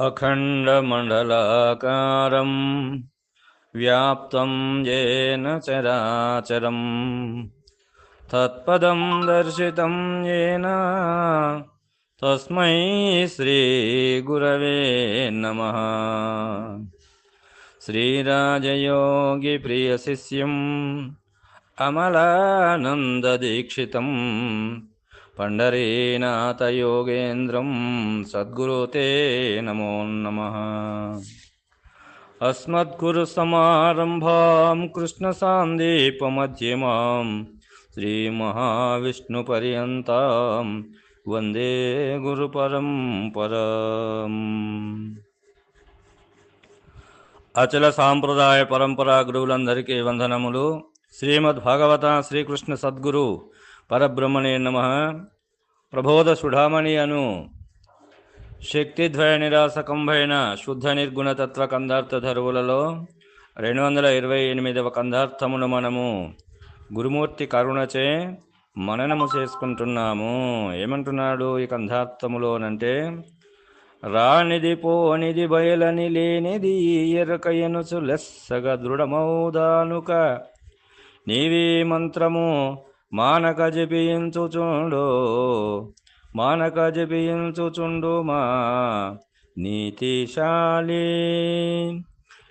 अखण्डमण्डलाकारम् व्याप्तं येन चराचरम् तत्पदं दर्शितं येन तस्मै श्रीगुरवे नमः। श्रीराजयोगिप्रियशिष्यम् अमलानन्ददीक्षितम् पण्डरीनाथयोगेन्द्रं सद्गुरु ते नमो नमः अस्मद्गुरुसमारम्भां कृष्णसान्दीपमध्यमां श्रीमहाविष्णुपर्यन्तां వందే గురు పరంపరం అచల సాంప్రదాయ పరంపరా గురువులందరికీ వందనములు శ్రీమద్ భాగవత శ్రీకృష్ణ సద్గురు పరబ్రహ్మణే నమ ప్రబోధ సుఢామణి అను శక్తిద్వయ నిరాసకంభైన శుద్ధ నిర్గుణతత్వ కందార్థ ధరువులలో రెండు వందల ఇరవై ఎనిమిదవ కందార్థమును మనము గురుమూర్తి కరుణచే మననము చేసుకుంటున్నాము. ఏమంటున్నాడు ఈ కంధార్థములోనంటే రానిది పోనిది బయలని లేనిది ఎరకయనుచు లెస్సగా దృఢమౌదానుక. నీవీ మంత్రము మానక జపించుచుండు మానక జపించుచుండు మా నీతిశాలి.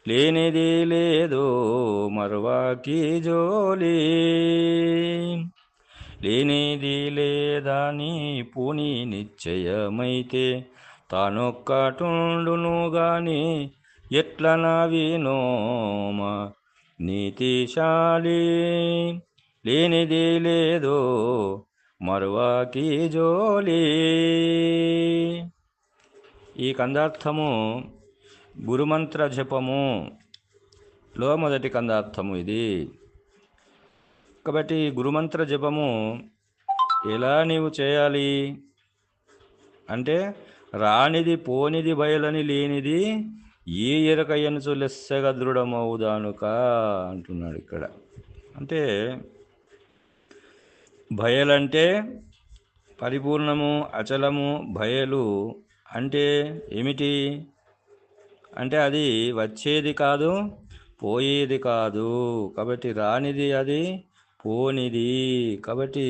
లేనిది లేదు మరువాకి జోలి. లేనిది లేదని పుని నిశ్చయమైతే తానొక్కటుండును గాని ఎట్ల నవీనోమ నీతిశాలి. లేనిది లేదు మరువాకి జోలి. ఈ కందార్థము గురుమంత్ర జపము లో మొదటి కందార్థము ఇది. కాబట్టి గురుమంత్ర జపము ఎలా నీవు చేయాలి? అంటే రానిది పోనిది బయలని లేనిది ఏ ఎరకయ్యనుచు లెస్సగా దృఢమవుదానుక అంటున్నాడు ఇక్కడ. అంటే భయలంటే పరిపూర్ణము అచలము భయలు అంటే ఏమిటి? అంటే అది వచ్చేది కాదు పోయేది కాదు. కాబట్టి రానిది అది పోనిది. కాబట్టి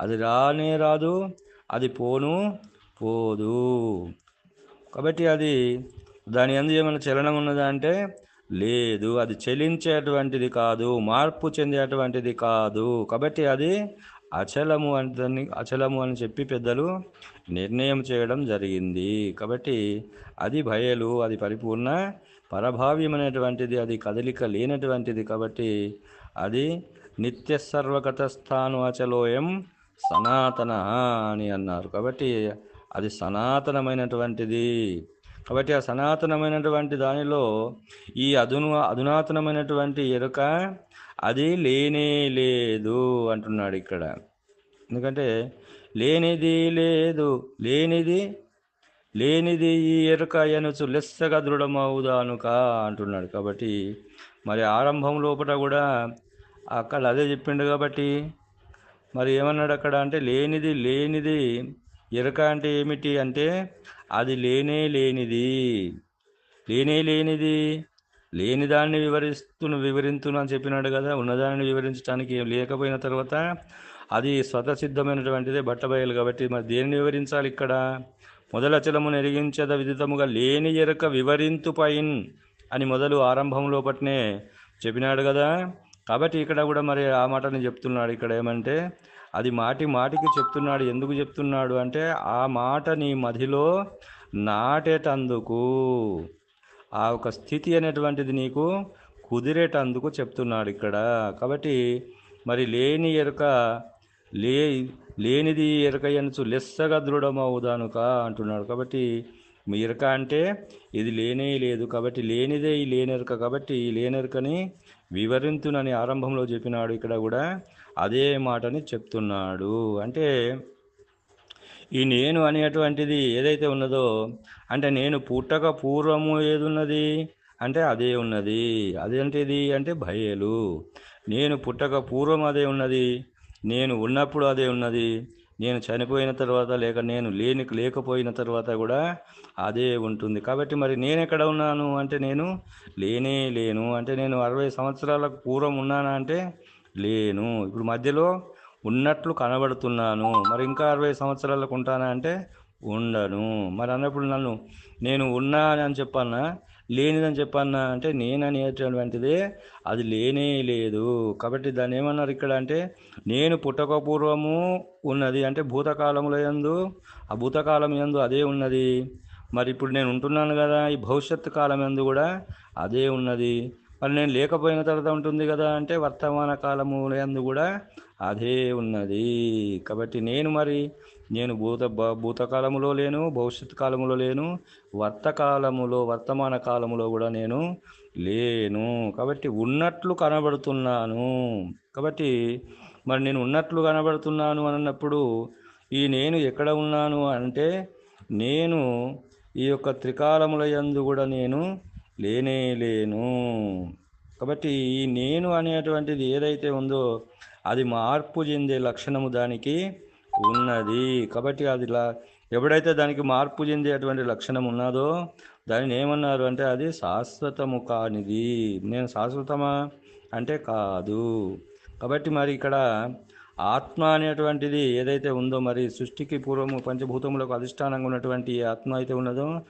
అది రానే రాదు అది పోను పోదు. కాబట్టి అది దాని అందు ఏమైనా చలనం ఉన్నదా అంటే లేదు. అది చెలించేటువంటిది కాదు మార్పు చెందేటువంటిది కాదు. కాబట్టి అది అచలము అని అచలము అని చెప్పి పెద్దలు నిర్ణయం చేయడం జరిగింది. కాబట్టి అది భయలు అది పరిపూర్ణ పరభావ్యమైనటువంటిది అది కదలిక లేనటువంటిది కాబట్టి అది నిత్య సర్వగతస్థాను అచలోయం సనాతన అని అన్నారు. కాబట్టి అది సనాతనమైనటువంటిది. కాబట్టి ఆ సనాతనమైనటువంటి దానిలో ఈ అధును అధునాతనమైనటువంటి ఎరుక అది లేనే లేదు అంటున్నాడు ఇక్కడ. ఎందుకంటే లేనిది లేదు లేనిది లేనిది ఈ ఎరుక ఎనుచు లెస్సగా దృఢమవుదానుక అంటున్నాడు. కాబట్టి మరి ఆరంభం లోపల కూడా అక్కడ అదే చెప్పిండు కాబట్టి మరి ఏమన్నాడు అక్కడ అంటే లేనిది లేనిది ఎరుక అంటే ఏమిటి అంటే అది లేనే లేనిది. లేనే లేనిది లేని దాన్ని వివరిస్తు వివరించును అని చెప్పినాడు కదా. ఉన్నదాన్ని వివరించడానికి లేకపోయిన తర్వాత అది స్వతసిద్ధమైనటువంటిదే బట్టబయలు కాబట్టి మరి దేనిని వివరించాలి ఇక్కడ? మొదలచలమును ఎరిగించద విదితముగా లేని ఎరక వివరింతు పైన్ అని మొదలు ఆరంభంలో పట్నే చెప్పినాడు కదా. కాబట్టి ఇక్కడ కూడా మరి ఆ మాటని చెప్తున్నాడు ఇక్కడ ఏమంటే అది మాటి మాటికి చెప్తున్నాడు. ఎందుకు చెప్తున్నాడు అంటే ఆ మాట నీ మదిలో నాటేటందుకు. ఆ ఒక స్థితి అనేటువంటిది నీకు కుదిరేటందుకు చెప్తున్నాడు ఇక్కడ. కాబట్టి మరి లేని ఎరుక లే లేనిది ఎరుక ఎనుచు లెస్సగా దృఢమవుదానుక అంటున్నాడు. కాబట్టి మీ ఎరుక అంటే ఇది లేనే లేదు. కాబట్టి లేనిదే ఈ లేనెరుక కాబట్టి ఈ లేనెరుకని వివరింతునని ఆరంభంలో చెప్పినాడు ఇక్కడ కూడా. అదే మాటని చెప్తున్నాడు. అంటే ఈ నేను అనేటువంటిది ఏదైతే ఉన్నదో అంటే నేను పుట్టక పూర్వము ఏది ఉన్నది అంటే అదే ఉన్నది. అదేంటిది? అంటే భయలు నేను పుట్టక పూర్వం అదే ఉన్నది. నేను ఉన్నప్పుడు అదే ఉన్నది. నేను చనిపోయిన తర్వాత లేక నేను లేని లేకపోయిన తర్వాత కూడా అదే ఉంటుంది. కాబట్టి మరి నేను ఎక్కడ ఉన్నాను? అంటే నేను లేనే లేను. అంటే నేను అరవై సంవత్సరాలకు పూర్వం ఉన్నానా? అంటే లేను. ఇప్పుడు మధ్యలో ఉన్నట్లు కనబడుతున్నాను. మరి ఇంకా అరవై సంవత్సరాలకు ఉంటానా అంటే ఉండను. మరి అన్నప్పుడు నన్ను నేను ఉన్నానని చెప్పన్నా లేనిదని చెప్పన్నా అంటే నేను అనేటువంటిదే అది లేనే లేదు. కాబట్టి దాన్ని ఏమన్నారు ఇక్కడ అంటే నేను పుట్టక పూర్వము ఉన్నది అంటే భూతకాలంలో యందు ఆ భూతకాలం యందు అదే ఉన్నది. మరి ఇప్పుడు నేను ఉంటున్నాను కదా ఈ భవిష్యత్తు కాలం యందు కూడా అదే ఉన్నది. మరి నేను లేకపోయిన తర్వాత ఉంటుంది కదా అంటే వర్తమాన కాలము యందు కూడా అదే ఉన్నది. కాబట్టి నేను మరి నేను భూత భ- భూతకాలములో లేను భవిష్యత్ కాలములో లేను వర్తకాలములో వర్తమాన కాలములో కూడా నేను లేను. కాబట్టి ఉన్నట్లు కనబడుతున్నాను. కాబట్టి మరి నేను ఉన్నట్లు కనబడుతున్నాను అన్నప్పుడు ఈ నేను ఎక్కడ ఉన్నాను అంటే నేను ఈ యొక్క త్రికాలముల యందు కూడా నేను లేనే లేను. కాబట్టి ఈ నేను అనేటువంటిది ఏదైతే ఉందో అది మార్పు చెందే లక్షణము దానికి ఉన్నది. కాబట్టి అది ఎప్పుడైతే దానికి మార్పు చెందేటువంటి లక్షణం ఉన్నదో దానిని ఏమన్నారు అంటే అది శాశ్వతము కానిది. నేను శాశ్వతమా? అంటే కాదు. కాబట్టి మరి ఇక్కడ ఆత్మ అనేటువంటిది ఏదైతే ఉందో మరి సృష్టికి పూర్వము పంచభూతములకు అధిష్టానంగా ఉన్నటువంటి ఆత్మ అయితే ఉన్నదో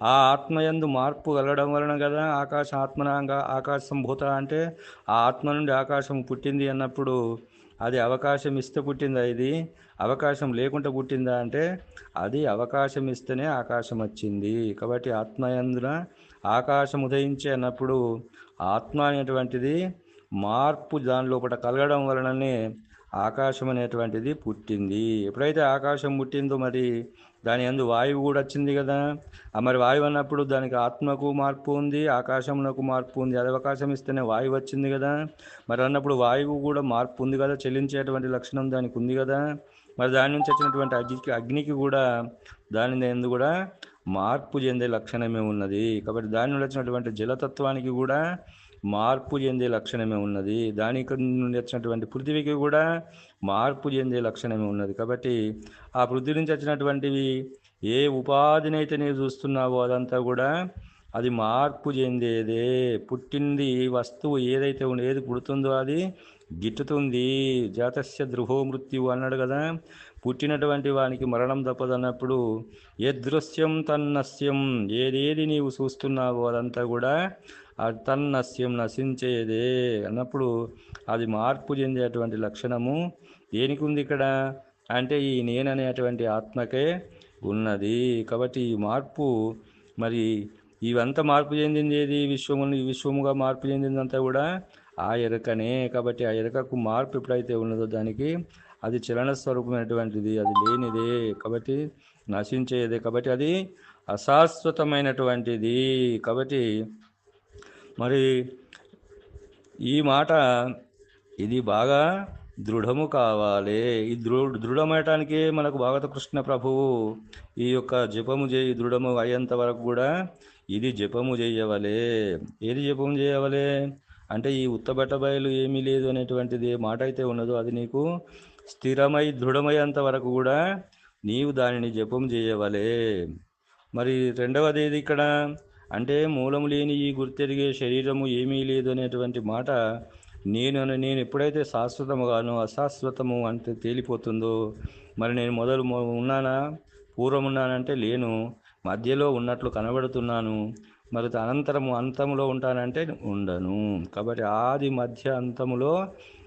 ఆ ఆత్మయందు మార్పు కలగడం వలన కదా ఆకాశ ఆత్మనంగా ఆకాశం భూత అంటే ఆ ఆత్మ నుండి ఆకాశం పుట్టింది అన్నప్పుడు అది అవకాశం ఇస్తే పుట్టిందా ఇది? అవకాశం లేకుండా పుట్టిందా అంటే అది అవకాశం ఇస్తేనే ఆకాశం వచ్చింది. కాబట్టి ఆత్మయందున ఆకాశం ఉదయించే అన్నప్పుడు ఆత్మ అనేటువంటిది మార్పు దాని లోపల కలగడం వలననే ఆకాశం అనేటువంటిది పుట్టింది. ఎప్పుడైతే ఆకాశం పుట్టిందో మరి దాని అందు వాయువు కూడా వచ్చింది కదా. ఆ మరి వాయువు అన్నప్పుడు దానికి ఆత్మకు మార్పు ఉంది ఆకాశమునకు మార్పు ఉంది. అది అవకాశం ఇస్తేనే వాయువు వచ్చింది కదా. మరి అన్నప్పుడు వాయువు కూడా మార్పు ఉంది కదా చెల్లించేటువంటి లక్షణం దానికి ఉంది కదా. మరి దాని నుంచి వచ్చినటువంటి అగ్నికి అగ్నికి కూడా దాని ఎందు కూడా మార్పు చెందే లక్షణమే ఉన్నది. కాబట్టి దాని నుండి వచ్చినటువంటి జలతత్వానికి కూడా మార్పు చెందే లక్షణమే ఉన్నది. దాని నుండి వచ్చినటువంటి పృథివీకి కూడా మార్పు చెందే లక్షణమే ఉన్నది. కాబట్టి ఆ పృథ్వీ నుంచి వచ్చినటువంటివి ఏ ఉపాధినైతే నీవు చూస్తున్నావో అదంతా కూడా అది మార్పు చెందేదే. పుట్టింది వస్తువు ఏదైతే ఉందో ఏది పుడుతుందో అది గిట్టుతుంది. జాతస్య ద్రుహో మృత్యు అన్నాడు కదా. పుట్టినటువంటి వానికి మరణం తప్పదన్నప్పుడు యదృశ్యం తన్నస్యం ఏదేది నీవు చూస్తున్నావో అదంతా కూడా ఆ తన్నస్యం నశించేదే అన్నప్పుడు అది మార్పు చెందేటువంటి లక్షణము దేనికి ఉంది ఇక్కడ? అంటే ఈ నేననేటువంటి ఆత్మకే ఉన్నది. కాబట్టి ఈ మార్పు మరి ఇవంతా మార్పు చెందింది ఏది విశ్వము ఈ విశ్వముగా మార్పు చెందిందంతా కూడా ఆ ఎరకనే. కాబట్టి ఆ ఎరకకు మార్పు ఎప్పుడైతే ఉన్నదో దానికి అది చలన స్వరూపమైనటువంటిది అది లేనిదే. కాబట్టి నశించేదే. కాబట్టి అది అశాశ్వతమైనటువంటిది. కాబట్టి మరి ఈ మాట ఇది బాగా దృఢము కావాలి. ఈ దృ దృఢమయటానికి మనకు భాగవత కృష్ణ ప్రభువు ఈ యొక్క జపము చేయి దృఢము అయ్యేంత వరకు కూడా ఇది జపము చేయవలే. ఏది జపము చేయవలే? అంటే ఈ ఉత్తబెట్ట బయలు ఏమీ లేదు అనేటువంటిది ఏ మాట అయితే ఉన్నదో అది నీకు స్థిరమై దృఢమయ్యేంత వరకు కూడా నీవు దానిని జపం చేయవలే. మరి రెండవది ఏది ఇక్కడ? అంటే మూలము లేని ఈ గుర్తెరిగే శరీరము ఏమీ లేదు అనేటువంటి మాట నేను నేను ఎప్పుడైతే శాశ్వతముగాను అశాశ్వతము అంటే తేలిపోతుందో మరి నేను మొదలు ఉన్నానా? పూర్వం ఉన్నానంటే లేను. మధ్యలో ఉన్నట్లు కనబడుతున్నాను. మరి అనంతరము అంతములో ఉంటానంటే ఉండను. కాబట్టి ఆది మధ్య అంతములో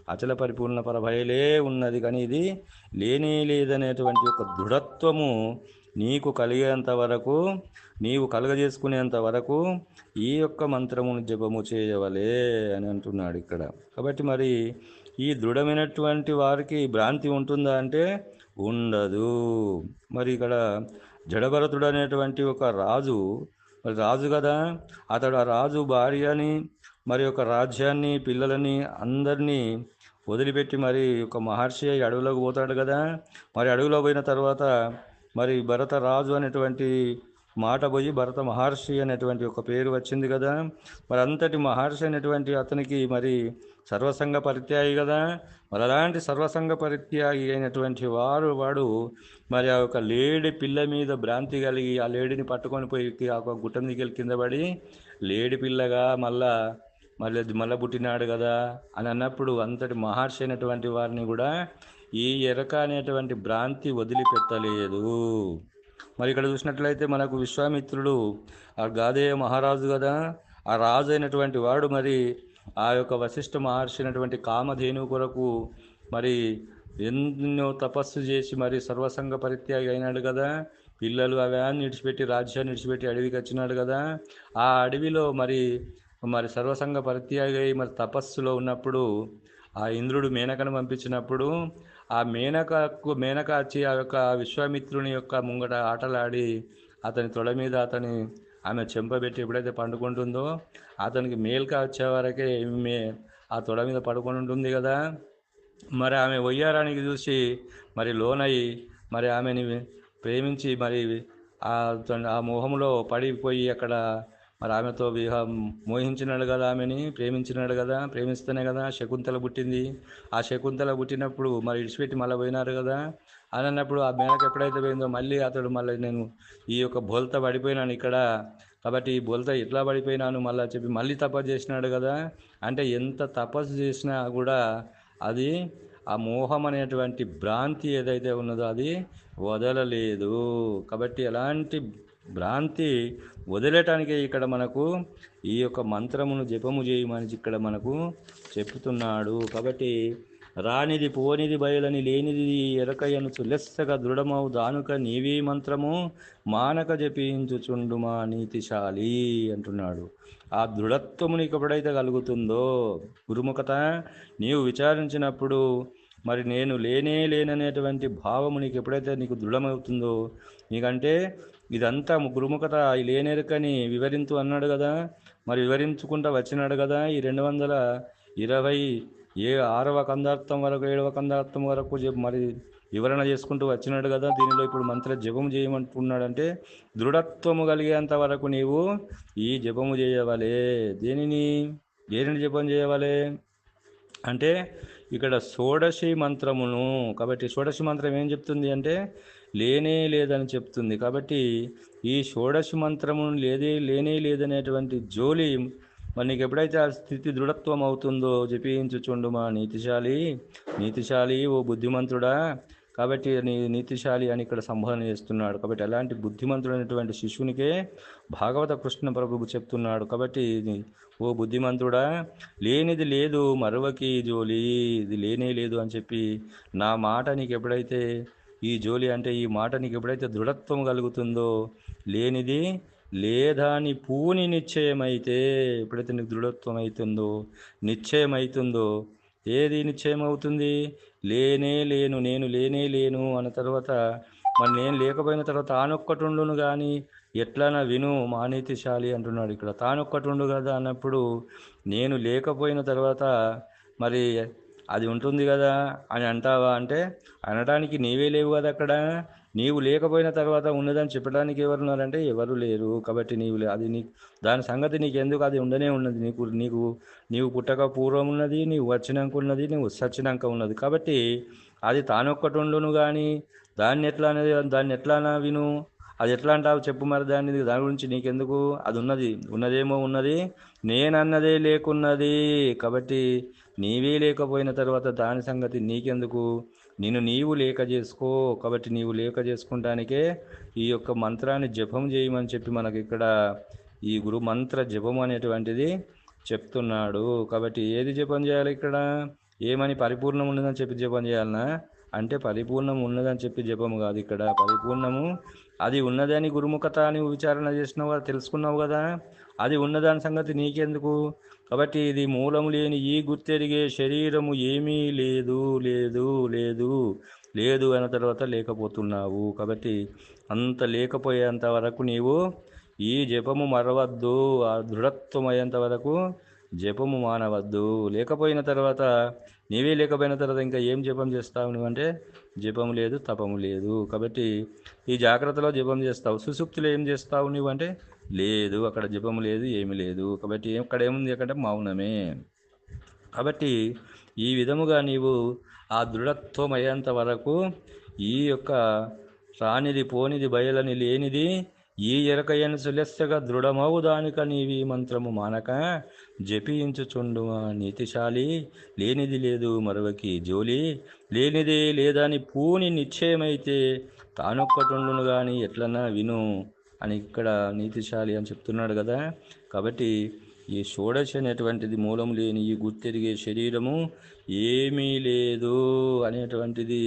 అచల పరిపూర్ణ పరభయలే ఉన్నది. కానీ ఇది లేనే లేదనేటువంటి ఒక దృఢత్వము నీకు కలిగేంత వరకు నీవు కలగజేసుకునేంత వరకు ఈ యొక్క మంత్రమును జపము చేయవలే అని అంటున్నాడు ఇక్కడ. కాబట్టి మరి ఈ దృఢమైనటువంటి వారికి భ్రాంతి ఉంటుందా అంటే ఉండదు. మరి ఇక్కడ జడభరతుడు అనేటువంటి ఒక రాజు మరి రాజు కదా అతడు ఆ రాజు భార్యని మరి ఒక రాజ్యాన్ని పిల్లలని అందరినీ వదిలిపెట్టి మరి ఒక మహర్షి అయి అడవిలోకి పోతాడు కదా. మరి అడవిలో పోయిన తర్వాత మరి భరత రాజు అనేటువంటి మాట పోయి భరత మహర్షి అనేటువంటి ఒక పేరు వచ్చింది కదా. మరి అంతటి మహర్షి అనేటువంటి అతనికి మరి సర్వసంగ పరిత్యాగి కదా. మరి అలాంటి సర్వసంగ పరిత్యాగి అయినటువంటి వారు వాడు మరి ఆ యొక్క లేడి పిల్ల మీద భ్రాంతి కలిగి ఆ లేడిని పట్టుకొని పోయి ఆ ఒక గుట్ట దిగలి కింద పడి లేడి పిల్లగా మళ్ళా మళ్ళీ మళ్ళీ పుట్టినాడు కదా అని అన్నప్పుడు అంతటి మహర్షి అయినటువంటి వారిని కూడా ఈ ఎరక అనేటువంటి భ్రాంతి వదిలిపెట్టలేదు. మరి ఇక్కడ చూసినట్లయితే మనకు విశ్వామిత్రుడు ఆ గాదేయ మహారాజు కదా ఆ రాజు అయినటువంటి వాడు మరి ఆ యొక్క వశిష్ఠ మహర్షి అయినటువంటి కామధేను కొరకు మరి ఎన్నో తపస్సు చేసి మరి సర్వసంగ పరిత్యాగి అయినాడు కదా. పిల్లలు అవన్నీ విడిచిపెట్టి రాజ్యాన్ని విడిచిపెట్టి అడవికి వచ్చినాడు కదా. ఆ అడవిలో మరి మరి సర్వసంగ పరిత్యాగి అయి మరి తపస్సులో ఉన్నప్పుడు ఆ ఇంద్రుడు మేనకను పంపించినప్పుడు ఆ మేనకకు మేనక వచ్చి ఆ యొక్క విశ్వామిత్రుని యొక్క ముంగట ఆటలాడి అతని తొడ మీద అతని ఆమె చెంపబెట్టి ఎప్పుడైతే పండుకుంటుందో అతనికి మేల్కా వచ్చే వరకే మే ఆ తొడ మీద పడుకొని ఉంటుంది కదా. మరి ఆమె వయ్యారానికి చూసి మరి లోనయ్యి మరి ఆమెని ప్రేమించి మరి ఆ ఆ మోహంలో పడిపోయి అక్కడ మరి ఆమెతో విహ మోహించినాడు కదా ఆమెని ప్రేమించినాడు కదా ప్రేమిస్తేనే కదా శకుంతల పుట్టింది. ఆ శకుంతల పుట్టినప్పుడు మరి ఇడిచిపెట్టి మళ్ళీ పోయినారు కదా? అని అన్నప్పుడు ఆ మేనకు ఎప్పుడైతే పోయిందో మళ్ళీ అతడు మళ్ళీ నేను ఈ యొక్క బోల్త పడిపోయినాను ఇక్కడ. కాబట్టి ఈ బోల్త ఎట్లా పడిపోయినాను మళ్ళీ చెప్పి మళ్ళీ తపస్సు చేసినాడు కదా? అంటే ఎంత తపస్సు చేసినా కూడా అది ఆ మోహం అనేటువంటి భ్రాంతి ఏదైతే ఉన్నదో అది వదలలేదు. కాబట్టి ఎలాంటి భ్రాంతి వదిలేటానికే ఇక్కడ మనకు ఈ యొక్క మంత్రమును జపము చేయమని ఇక్కడ మనకు చెప్తున్నాడు. కాబట్టి రానిది పోనిది బయలని లేనిది ఎరకయ్యను చులెస్సగా దృఢమవు దానుక నీవీ మంత్రము మానక జపించుచుండుమా నీతిశాలి అంటున్నాడు. ఆ దృఢత్వము నీకు ఎప్పుడైతే కలుగుతుందో గురుముఖత నీవు విచారించినప్పుడు మరి నేను లేనే లేననేటువంటి భావము నీకు ఎప్పుడైతే నీకు దృఢమవుతుందో నీకంటే ఇదంతా గురుముఖత ఈ వివరించు అన్నాడు కదా. మరి వివరించుకుంటా వచ్చినాడు కదా ఈ రెండు వందల ఇరవై ఏ ఆరవ కందార్థం వరకు ఏడవ కందార్థం వరకు చెప్ మరి వివరణ చేసుకుంటూ వచ్చినాడు కదా. దీనిలో ఇప్పుడు మంత్ర జపము చేయమంటున్నాడంటే దృఢత్వము కలిగేంత వరకు నీవు ఈ జపము చేయవలే. దేనిని? దేనిని జపం చేయవలే? అంటే ఇక్కడ షోడశి మంత్రమును కాబట్టి షోడశి మంత్రం ఏం చెప్తుంది అంటే లేనే లేదని చెప్తుంది. కాబట్టి ఈ షోడశి మంత్రము లేదే లేనే లేదనేటువంటి జోలి మరి నీకు ఎప్పుడైతే ఆ స్థితి దృఢత్వం అవుతుందో జపించుచుండు మా నీతిశాలి. నీతిశాలి ఓ బుద్ధిమంతుడా? కాబట్టి నీ నీతిశాలి అని ఇక్కడ సంబోధన చేస్తున్నాడు. కాబట్టి అలాంటి బుద్ధిమంతుడైనటువంటి శిష్యునికే భాగవత కృష్ణ ప్రభువు చెప్తున్నాడు. కాబట్టి ఓ బుద్ధిమంతుడా? లేనిది లేదు మరవకి జోలి. ఇది లేనే లేదు అని చెప్పి నా మాట నీకు ఎప్పుడైతే ఈ జోలి అంటే ఈ మాట నీకు ఎప్పుడైతే దృఢత్వం కలుగుతుందో లేనిది లేదాని పూని నిశ్చయమైతే ఎప్పుడైతే నీకు దృఢత్వం అవుతుందో నిశ్చయమవుతుందో ఏది నిశ్చయం అవుతుంది లేనే లేను నేను లేనే లేను అన్న తర్వాత మరి నేను లేకపోయిన తర్వాత తానొక్కటుండును కానీ ఎట్లానా విను మానీతిశాలి అంటున్నాడు ఇక్కడ. తానొక్కటుండు కదా అన్నప్పుడు నేను లేకపోయిన తర్వాత మరి అది ఉంటుంది కదా అని అంటావా అంటే అనడానికి నీవే లేవు కదా అక్కడ. నీవు లేకపోయిన తర్వాత ఉన్నదని చెప్పడానికి ఎవరున్నారంటే ఎవరు లేరు. కాబట్టి నీవు అది నీ దాని సంగతి నీకు ఎందుకు అది ఉండనే ఉన్నది. నీకు నీకు నీవు పుట్టక పూర్వం ఉన్నది నీవు వచ్చినాక ఉన్నది నీవు సచ్చినాక ఉన్నది. కాబట్టి అది తానొక్కటి ఉండును కానీ దాన్ని ఎట్లా అనేది దాన్ని ఎట్లానా విను. అది ఎట్లా అంటావు చెప్పు మరి దాన్ని దాని గురించి నీకెందుకు? అది ఉన్నది ఉన్నదేమో ఉన్నది నేనన్నదే లేకున్నది. కాబట్టి నీవే లేకపోయిన తర్వాత దాని సంగతి నీకెందుకు? నిన్ను నీవు లేక చేసుకో. కాబట్టి నీవు లేక చేసుకుంటానికే ఈ యొక్క మంత్రాన్ని జపం చేయమని చెప్పి మనకి ఇక్కడ ఈ గురు మంత్ర జపం అనేటువంటిది చెప్తున్నాడు. కాబట్టి ఏది జపం చేయాలి ఇక్కడ? ఏమని పరిపూర్ణం ఉండదని చెప్పి జపం చేయాలనా? అంటే పరిపూర్ణం ఉన్నదని చెప్పి జపము కాదు ఇక్కడ. పరిపూర్ణము అది ఉన్నదని గురుముఖత అని విచారణ చేసినావు కదా తెలుసుకున్నావు కదా. అది ఉన్నదాని సంగతి నీకెందుకు? కాబట్టి ఇది మూలము లేని ఈ గుర్తెరిగే శరీరము ఏమీ లేదు లేదు లేదు లేదు అన్న తర్వాత లేకపోతున్నావు. కాబట్టి అంత లేకపోయేంత వరకు నీవు ఈ జపము మరవద్దు. ఆ దృఢత్వం అయ్యేంత వరకు జపము మానవద్దు. లేకపోయిన తర్వాత నీవే లేకపోయిన తర్వాత ఇంకా ఏం జపం చేస్తావు నువ్వంటే జపం లేదు తపము లేదు. కాబట్టి ఈ జాగ్రత్తలో జపం చేస్తావు. సుసుప్తిలో ఏం చేస్తావు నువ్వంటే లేదు అక్కడ జపం లేదు ఏమీ లేదు. కాబట్టి అక్కడ ఏముంది అక్కడ మౌనమే. కాబట్టి ఈ విధముగా నీవు ఆ దృఢత్వం అయ్యేంత వరకు ఈ యొక్క రానిది పోనిది బయలని లేనిది ఈ ఎరకయ్యను సులస్సగా దృఢమవు దానిక నీవి మంత్రము మానక జపించుచుండు నీతిశాలి లేనిది లేదు మరొకకి జోలి లేనిదే లేదని పూని నిశ్చయమైతే తానొక్కటుండును కానీ ఎట్లన్నా విను అని ఇక్కడ నీతిశాలి అని చెప్తున్నాడు కదా. కాబట్టి ఈ షోడశ అనేటువంటిది మూలం లేని ఈ గుర్తెరిగే శరీరము ఏమీ లేదు అనేటువంటిది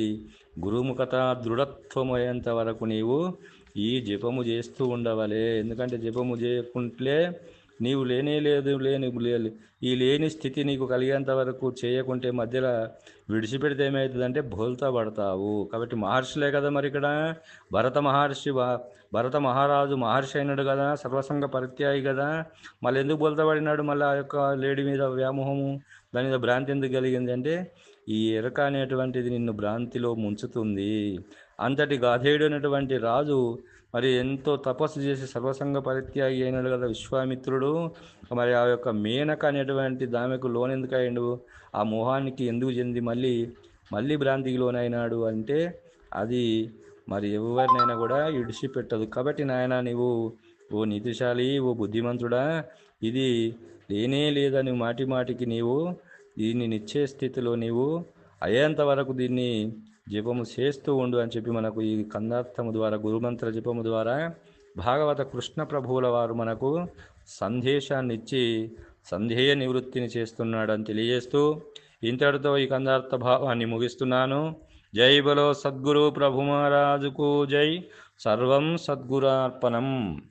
గురుముఖత దృఢత్వమయ్యేంత వరకు నీవు ఈ జపము చేస్తూ ఉండవలే. ఎందుకంటే జపము చేయకుంటే నీవు లేనే లేదు లేని ఈ లేని స్థితి నీకు కలిగేంత వరకు చేయకుంటే మధ్యలో విడిచిపెడితే ఏమవుతుందంటే బోల్తా పడతావు. కాబట్టి మహర్షులే కదా మరి ఇక్కడ. భరత మహర్షి భరత మహారాజు మహర్షి అయినాడు కదా సర్వసంగ పరిత్యాయి కదా. మళ్ళీ ఎందుకు బోల్తా పడినాడు మళ్ళీ ఆ యొక్క లేడీ మీద వ్యామోహము? దాని మీద భ్రాంతి ఎందుకు కలిగింది అంటే ఈ ఎరక అనేటువంటిది నిన్ను భ్రాంతిలో ముంచుతుంది. అంతటి గాధేయుడు అనేటువంటి రాజు మరి ఎంతో తపస్సు చేసి సర్వసంగ పరిత్యాగి అయినాడు కదా విశ్వామిత్రుడు. మరి ఆ యొక్క మేనక అనేటువంటి దామెకు లోనెందుకు అయ్యాడు ఆ మోహానికి ఎందుకు చెంది మళ్ళీ మళ్ళీ భ్రాంతికి లోనైనాడు అంటే అది మరి ఎవరినైనా కూడా ఇడిచిపెట్టదు కాబట్టి నాయన నీవు ఓ నీతిశాలి ఓ బుద్ధిమంతుడా ఇది లేనే లేదని మాటి మాటికి నీవు దీన్ని నిశ్చయ స్థితిలో నీవు అయ్యేంత వరకు దీన్ని జపము చేస్తూ ఉండు అని చెప్పి మనకు ఈ కందార్థము ద్వారా గురుమంత్ర జపము ద్వారా భాగవత కృష్ణ ప్రభువుల వారు మనకు సందేశాన్ని ఇచ్చి సంధేయ నివృత్తిని చేస్తున్నాడని తెలియజేస్తూ ఇంతటితో ఈ కందార్థ భావాన్ని ముగిస్తున్నాను. జై బలో సద్గురు ప్రభు మహారాజుకు జై. సర్వం సద్గురార్పణం.